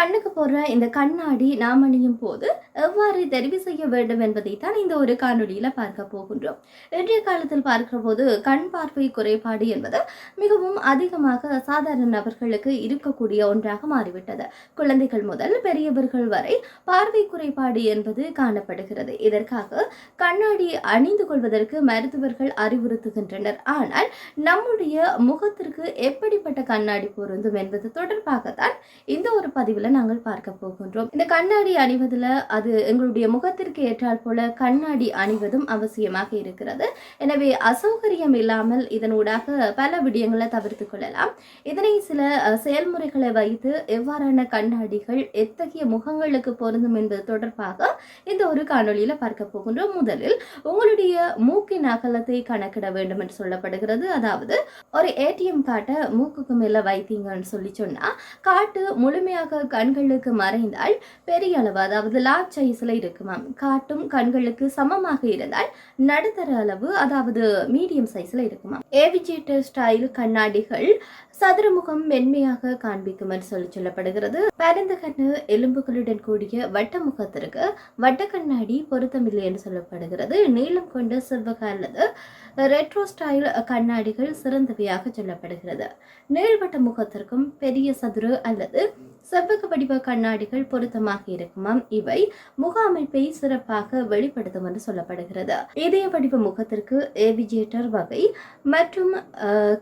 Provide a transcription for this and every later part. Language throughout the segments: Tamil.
கண்ணுக்கு போடுற இந்த கண்ணாடி நாம் அணியும் போது எவ்வாறு தெரிவு செய்ய வேண்டும் என்பதை தான் இந்த ஒரு காணொளியில பார்க்க போகின்றோம். இன்றைய காலத்தில் பார்க்கிற போது கண் பார்வை குறைபாடு என்பது மிகவும் அதிகமாக சாதாரண நபர்களுக்கு இருக்கக்கூடிய ஒன்றாக மாறிவிட்டது. குழந்தைகள் முதல் பெரியவர்கள் வரை பார்வை குறைபாடு என்பது காணப்படுகிறது. இதற்காக கண்ணாடி அணிந்து கொள்வதற்கு மருத்துவர்கள் அறிவுறுத்துகின்றனர். ஆனால் நம்முடைய முகத்திற்கு எப்படிப்பட்ட கண்ணாடி பொருந்தும் என்பது தொடர்பாகத்தான் இந்த ஒரு பதிவில் நாங்கள் பார்க்க போகின்றோம். இந்த கண்ணாடி அணிவதில் அது எங்களுடைய முகத்திற்கு ஏற்றால் போல கண்ணாடி அணிவதும் அவசியமாக இருக்கிறது. எனவே அசௌகரியம் இல்லாமல் இதனூடாக பல விடயங்களை தவிர்த்து கொள்ளலாம். இதனை சில செயல்முறைகளை வைத்து எவ்வாறான கண்ணாடிகள் எத்தகைய முகங்களுக்கு பொருந்தும் என்பது தொடர்பாக இந்த ஒரு காணொலியில் பார்க்க போகின்றோம். முதலில் உங்களுடைய மூக்கின் அகலத்தை கணக்கிட வேண்டும் என்று சொல்லப்படுகிறது. அதாவது ஒரு ஏடிஎம் கார்டை மூக்குக்கு மேல வைத்தீங்கன்னு சொல்லி சொன்னா காட்டு முழுமையாக கண்களுக்கு மறைந்தால் பெரிய அளவு அதாவது லார்ஜ் சைஸில் இருக்குமாம் காட்டும் கண்களுக்கு சமமாக இருந்தால் நடுத்தர அளவு அதாவது மீடியம் சைஸில் இருக்குமாம் ஏவிஜேட்டர் ஸ்டைல் கண்ணாடிகள் சதுரமுகம் மென்மையாக காண்பிக்கும் என்று சொல்லி சொல்லப்படுகிறது. பரந்த கண்ணு எலும்புகளுடன் கூடிய வட்ட முகத்திற்கு வட்ட கண்ணாடி பொருத்தமில்லை என்று சொல்லப்படுகிறது. நீளம் கொண்ட செவ்வக அல்லது ரெட்ரோ ஸ்டைல் கண்ணாடிகள் சிறந்தவையாக சொல்லப்படுகிறது. நீள்வட்ட முகத்திற்கும் பெரிய சதுர அல்லது செவ்வக வடிவ கண்ணாடிகள் பொருத்தமாக இருக்குமாம். இவை முக அமைப்பை சிறப்பாக வெளிப்படுத்தும் என்று சொல்லப்படுகிறது. இதய வடிவ முகத்திற்கு ஏவிஜேட்டர் வகை மற்றும்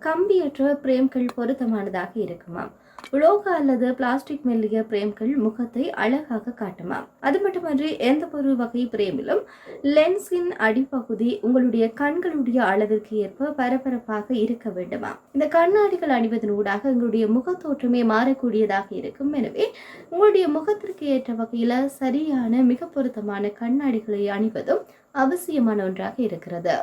கம்பியற்ற பிரேம்கள் பொருத்தமானதாக இருக்குமாம். உலோக அல்லது பிளாஸ்டிக் மெல்லிய பிரேம்கள் முகத்தை அழகாக காட்டுமாம் அது மட்டுமன்றி எந்த ஒரு வகை பிரேமிலும் லென்ஸின் அடிப்பகுதி உங்களுடைய கண்களுடைய அளவிற்கு ஏற்ப பரபரப்பாக இருக்க வேண்டுமா? இந்த கண்ணாடிகள் அணிவதனூடாக உங்களுடைய முகத்தோற்றமே மாறக்கூடியதாக இருக்கும். எனவே உங்களுடைய முகத்திற்கு ஏற்ற வகையில் சரியான மிக பொருத்தமான கண்ணாடிகளை அணிவதும் அவசியமான ஒன்றாக இருக்கிறது.